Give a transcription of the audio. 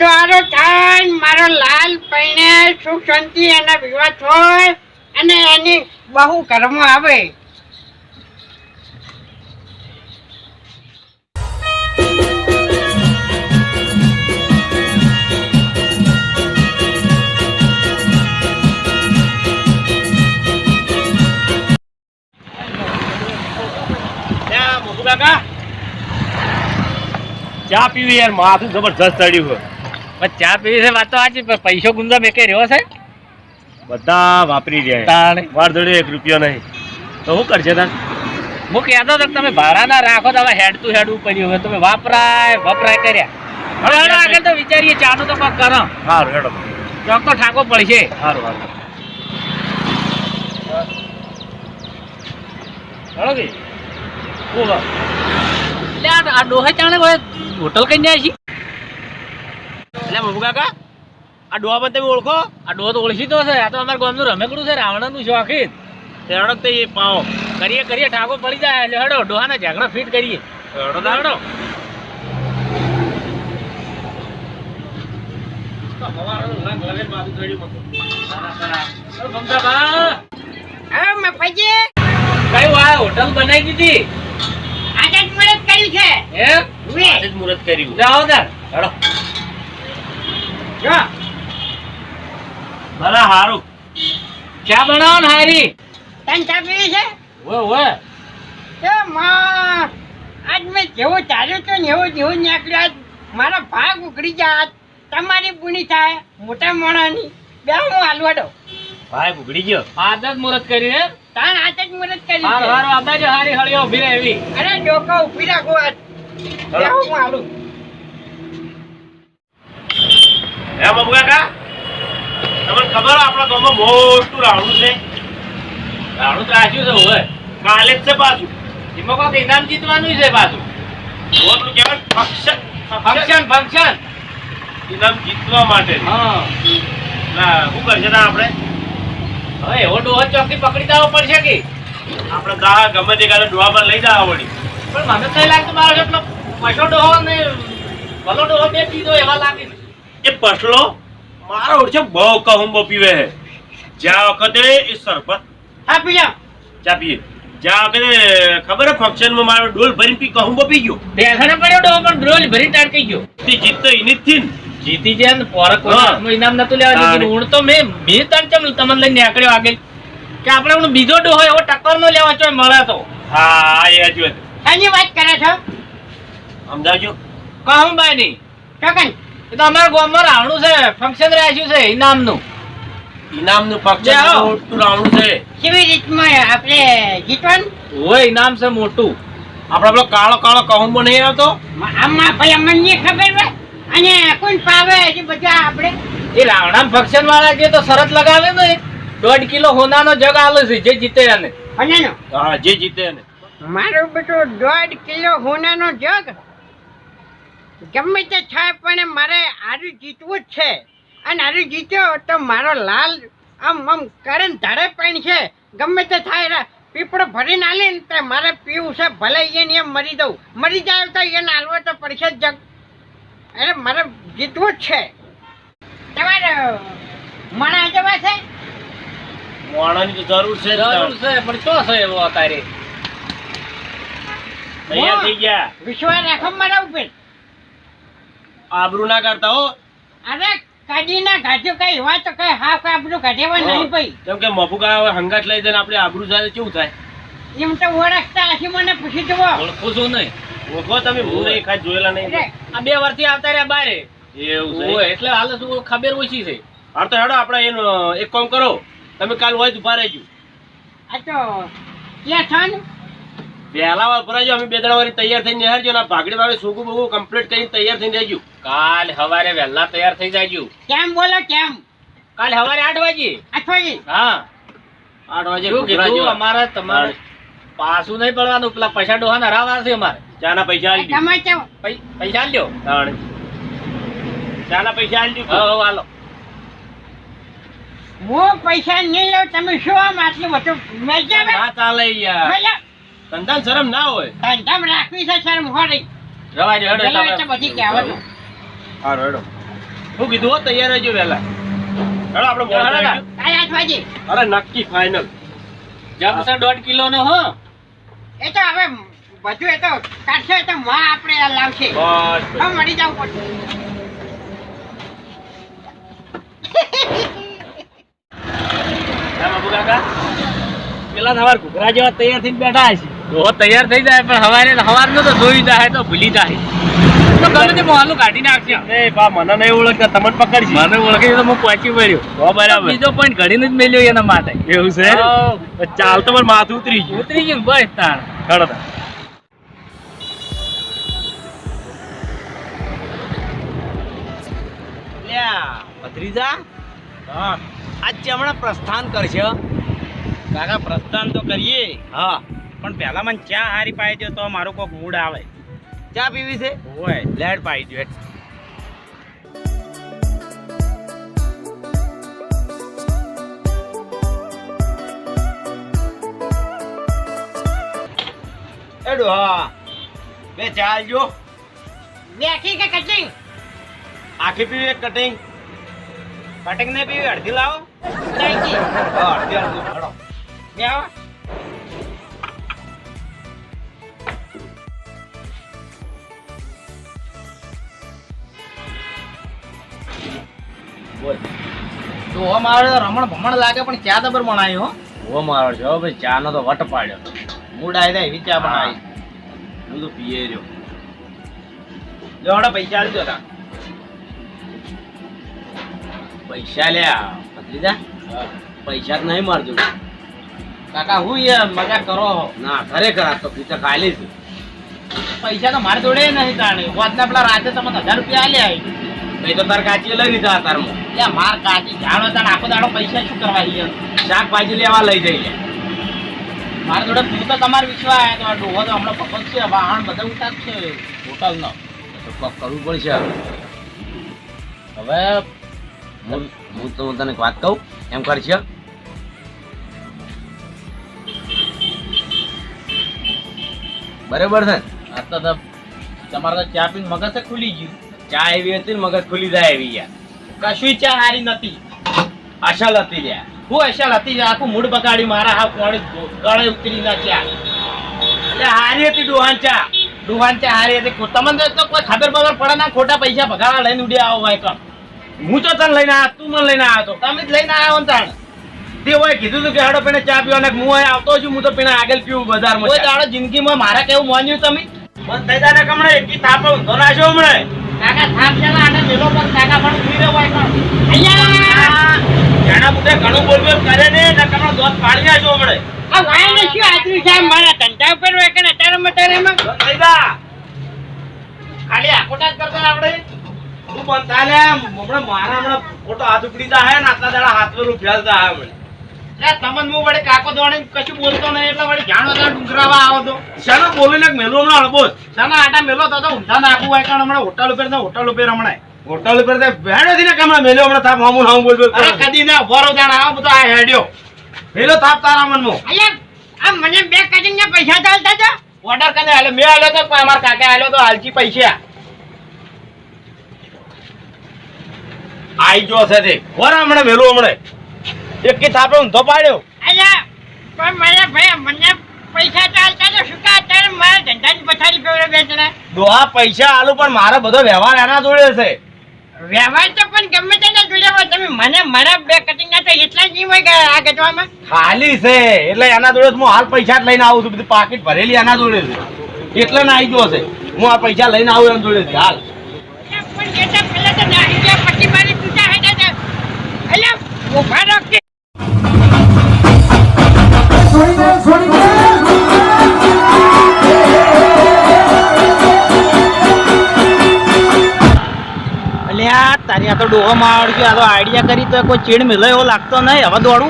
બધો થાય, મારો લાલ પૈણે સુખ શાંતિ અને વિવાહ હોય, અને એની બહુ કર્મ આવે. ચા પીવી યાર, માથું જબરજસ્ત ચડ્યું છે. પણ ચા પીવી છે વાત તો આજ પૈસો ગુંજા મેકે રહ્યો છે? બધા વાપરી જાય તાણ. વાર જોડે એક રૂપિયો નહીં. તો શું કરશે તાર હું કહેતો હતો તમે ભાડાના રાખો તો હવે ટુ હેડવું પડ્યું હવે તમે વાપરાય વપરાય કર્યા. હવે હેડો આગળ તો વિચારીએ ચાનું તો કોક કરો. સારું હેડો. ચોક તો ઠાકો પડશે. સારું સારું હેડો કે. આ ડોહા ચાણે હોટલ કઈ જાય છે એટલે મોટું કાકા આ ડોહા પણ તમે ઓળખો? આ ડોહો તો ઓળખી તો છે આ તો અમારા ગામનું રમેકડું છે રાવણનું શોખીન હેડો તો એ પાઓ કરીએ કરીએ ઠાકો પડી જાય એટલે હેડો ડોહાને ઝઘડા ફિટ કરીએ. હેડો આ હોટલ બનાવી દીધી? આજે જ કર્યું કરી છે આજે મુહૂર્ત કર્યું. જાઓ તાર હેડો. જો. ભલા સારું ચા બનાવો ને હારી. તને ચા પીવી છે? ઓય ઓય એ માં આજ મેં જેવું ચાલ્યું હતું ને એવું જેવું નીકળ્યું. આજ મારા ભાગ ઉઘડી જાય આજ તમારી બુની થાય મોટા મોણાની. બે હું હાલવાડો ભાઈ ઉઘડી ગયો. આજ જ મુહૂર્ત કરી હે? તાન આજ જ મદદ કરી હાર. હાર આબાજુ હારી હળિયો ઊભી રહે એવી અરે ડોકા ઊભી રાખો આજ. બે હું હાલું. હે બાબુ કાકા તમને ખબર આપણા ગામમાં મોટું રાવણું છે. રાણું તો રાખ્યું છે કાલે જ છે પાછું. એમાં કોઈક ઇનામ જીતવાનું છે પાછું. મોટું કહેવાય ફંક્શન ફંક્શન ફંક્શન. ઇનામ જીતવા માટે. હા. ના શું કરશે ના આપણે? હવે એવો ડોહો ચોકી પકડી દેવો પડશે કે? આપણે દા ગમે તે કાલે ડોહા લઈ જવા વળી. પણ મને કઈ લાગતું મારો એટલો પછો ડોહો ને ભલો ડોહો બે પીધો એવા લાગે. એ પસલો મારો ઓળખે બહુ કહુંબો પીવે હે. જ્યાં વખતે એ સરપત હા પી જા ચા પીએ. જ્યાં વખતે ખબર ફંક્શનમાં મારો ડોલ ભરી પી કહુંબો પી ગયો. બેસણે પડ્યો ડોહો પણ ડોલ ભરી ટાળકી ગયો. તે જીત તો એની જ થી જીતી જાય ને પોરક ઇનામ નતું લેવા હું તો મેં મેં તને ચમ તમને લઈને નીકળ્યો આગળ. કે આપણે હું બીજો ડોહો એવો ટક્કર નો લેવા ચોય મળે તો. હા એ હજુ વાત કરે છો? સમજાવજો. કહું બાય નહીં ચોકન એ તો અમારા ગામમાં રાવણું છે. ફંક્શન રાખ્યું છે? ઇનામનું ઇનામનું. ફંક્શન મોટું રાવણું છે. કેવી રીતમાં આપણે જીતવાનું? હોય ઇનામ છે મોટું. આપણે પેલો કાળો કાળો કહુંબો નહીં આવતો આમાં ભાઈ અમને ખબર હોય? અને કોણ પાવે એ બધા આપણે? એ રાવણા ફંક્શન વાળા જે તો શરત લગાવે ને દોઢ કિલો હોનાનો જગ આલે છે જે જીતે એને. હા જે જીતે એને. મારો બેટો દોઢ કિલો હોનાનો જગ ગમે તે થાય પણ મારે આરું જીતવું જ છે. અને આરું જીત્યો તો મારો લાલ આમ આમ કરે ને ધારે પાણી છે. ગમે તે થાય પીપળો ભરીને આલી ને તો મારે પીવું છે ભલે એને એમ મરી દઉં. મરી જાય તો એને હાલવો તો પડશે જ જગ. એટલે મારે જીતવું જ છે. તમારે મણા જવા છે? મોણાની તો જરૂર છે જરૂર છે પણ ચો છે એવો અત્યારે તૈયાર થઈ ગયા. વિશ્વાસ રાખો મારા ઉપર. આબરૂ ના કરતા હો. અરે કાઢીના કાઢ્યો કઈ? વાત તો કઈ હા આબરૂ કાઢેવા નહીં ભાઈ. કેમ કે મફુકા હવે હંગાત લઈ જઈને આપણે આબરૂ જાય કેવું થાય? એમ તો ઓળખતા હશે મને પૂછી જુઓ. ઓળખો છો નહીં? ઓળખો તમે હું નહીં ખાસ જોયેલા નહીં. આ બે વર્ષથી આવતા રહ્યા બારે. એવું છે. એટલે હાલ શું ખબર ઓછી છે. હાર તો હેડો આપણે એનો એક કામ કરો. તમે કાલ હોય તો ઊભા રહેજો. આ તો ક્યાં છો ને વહેલા વાર ભરાજો અમે બે ત્રણ વાર તૈયાર થઈને નિહાળજો ને આ ભાગડી ભાગે સુગું બગું કમ્પ્લીટ કરીને તૈયાર થઈને રહેજો. કાલ હવારે વહેલા તૈયાર થઈ જાજો. કેમ બોલો કેમ? કાલ હવારે આઠ વાગે. અઠવાજી હા. આઠ વાગે શું કીધું અમારે તમારે પાછું નહીં પડવાનું પેલા પૈસા ડોહા હરાવવા છે અમારે. ચાના પૈસા આલજો તમે કેમ પૈસા લ્યો તાણે. ચાના પૈસા આલી દો. હા, હાલો. હું પૈસા નહીં લઉં તમે શું આમ આટલું બધું મેજાવે ના ચાલે યાર. મેજા ધંધા શરમ ના હોય. ધંધામ રાખવી છે શરમ હોય રવા દો હેડો બધી કહેવાનું હારું હેડો હું કીધું હો તૈયાર રહેજો વહેલા. હેડો આપણે થઈ અરે નક્કી ફાઇનલ જમશે દોઢ કિલો નો હો. એ તો હવે બધું એ તો કાઢશે તો માં આપણે લાવશે. બસ મળી જવું પડશે હા, પેલા સવાર ઘૂઘરા જેવા તૈયાર થઈને બેઠા છે તૈયાર થઈ જાય પણ સવારે સવાર નો તો જોઈ જાય તો ભૂલી જાય. તો ગમે તે મોહાલું કાઢી નાખશે એ બા મને નહીં ઓળખતા તમને પકડશે મને ઓળખી તો હું પહોંચી વળ્યો તો બરાબર. બીજો પોઈન્ટ ઘડીને જ મેલ્યો એના માટે. એવું છે? ચાલ તો મારું માથું ઉતરી ગયું. ઉતરી ગયું બસ તાણ. આજ હમણાં પ્રસ્થાન કરશે કાકા પ્રસ્થાન તો કરીએ. હા. પણ પહેલા મને ચા હારી પાઈ દો તો મારો કોક મૂડ આવે. ચા પીવી છે? હોય. લેડ પાઈ જો હેડ. હા બે ચા આલજો. બેઠી કે કટિંગ? આખી પીવી એક કટિંગ. કટિંગ ને પીવી અડધી લાવો. અડધી અડધી. બે આવો. બોલ તો મારે રમણ ભમણ લાગે પણ ચા તો બનાવી હો મારો છો ભાઈ ચા નો તો વટ પાડ્યો. મૂડ આવી જાય એવી ચા બનાવી. હું તો પીએ રહ્યો. જો પૈસા આલજો તા. પૈસા લ્યા પત્રીજા પૈસા નહીં મારજો કાકા હું યાર મજા કરો ના ખરેખર આ તો પીતા ખાલી છે પૈસા તો મારે જોડે નહીં તાણે. વાતના પેલા રાતે તમને હજાર રૂપિયા આલ્યા તો તાર કાચી લઈ લીધા તારમાં. યા માર કાચી. જાણો તાર આખો દાડો પૈસા શું કરવા યાર શાકભાજી લેવા લઈ જઈએ. મારા જોડે તું તો તમારો વિશ્વાસ આવ્યા તો આ ડોહો તો હમણાં ભગત છે વાહણ બધા ઉતારશે હોટલનો. તો કોક કરવું પડશે હવે. હવે હું તો તને એક વાત કહું. એમ કરશે બરાબર છે? આ તો તો તમારે તો ચા પીને મગજ ખુલી ગયું. ચા એવી હતી ને મગજ ખુલી જાય એવી યાર. કશું ચા હારી નથી અસલ હતી લ્યા. હું અસલ હતી આખું મૂડ બગાડી મારા હા કોણી ગળે ઉતરી ના ચા. એટલે હારી હતી ડોહાન ચા. દુકાન ચા હારી હતી. તમને તો કોઈ ખબર બબર પડે ના ખોટા પૈસા ભગાડા લઈને ઉડી આવો ભાઈ કમ હું તો તને લઈને આવ્યો તું મને લઈને આવ્યો તો. તમે જ લઈને આવ્યો ને તાણ. તે હોય કીધું તું કે હાડો પેને ચા પીવાને હું અહીં આવતો છું હું તો પેલા આગળ પીવું બજારમાં કોઈ. દાડો જિંદગીમાં મારા કેવું માન્યું તમે? બંધ થઈ જાય કમણે એકી થાપે નાખ્યો હમણે. કાકા થાપ છે ને આને મેલો પર કાકા પણ ઊભી રહ્યો ભાઈ કણ અહીંયા જાણા બુઢે ઘણું બોલ બોલ કરે ને ને કમણે દોત પાડી નાખ્યો હમણે આ વાયને શું આદરી સાહેબ મારા ધંધા ઉપર હોય કે અત્યારે મતારેમાં બંધ ખાલી આકોટા જ કરતા આપણે. તું પણ થા હમણાં મારા હમણાં ખોટો હાથ ઉપડી જાય ને આટલા દાડા હાથ પર ઉભ્યા જાય હમણે તમને હું વળી કાકો દોડીને કશું બોલતો નહીં એટલે વળી જાણો તો ડુંગરાવા આવો તો. શાનો બોલીને મેલો હમણાં હળબોજ શાના આટા મેલો તો તો ઊંધા નાખવું હોય કારણ હમણાં હોટલ ઉપર હોટલ ઉપર હમણાં હોટલ ઉપર તે ભેડો ને કમણા મેલ્યો હમણાં થાપ હામું હામું બોલ બોલ અરે કરે. કદી ના ભરો જાણ આવો બધો આ હેડ્યો. મેલો થાપ તારા મનમાં. અહીંયા આ મને બે કટિંગ ના પૈસા ચાલતા હતા? ઓર્ડર કને હાલે મેં હાલ્યો તો અમારા કાકા હાલ્યો તો હાલજી પૈસા. આઈ જો છે તે. હમણાં મેલો હમણે એકી થાપે ઊંધો પાડ્યો. અહીંયા પણ મારા ભાઈ મને પૈસા ચાલતા હતા શું અત્યારે મારા ધંધાની પથારી ફેવરે બેચણા ડોહા પૈસા આલુ પણ મારો બધો વ્યવહાર એના જોડે છે. વ્યવહાર તો પણ ગમે તેના જોડે હોય. તમે મને મારા બે કટિંગ ના તો એટલા જ નહીં હોય કે આ ગજવામાં? ખાલી છે એટલે એના જોડે હું હાલ પૈસા જ લઈને આવું છું. બધી પાકીટ ભરેલી એના જોડે છે. એટલે ના આવી ગયો છે. હું આ પૈસા લઈને આવું એમ જોડે હાલ. પણ તો પેલા તો નાહી ડોહો માર આ તો આઈડિયા કરી તો કોઈ ચીડ મિલે એવો લાગતો નહીં. હવે દોડવું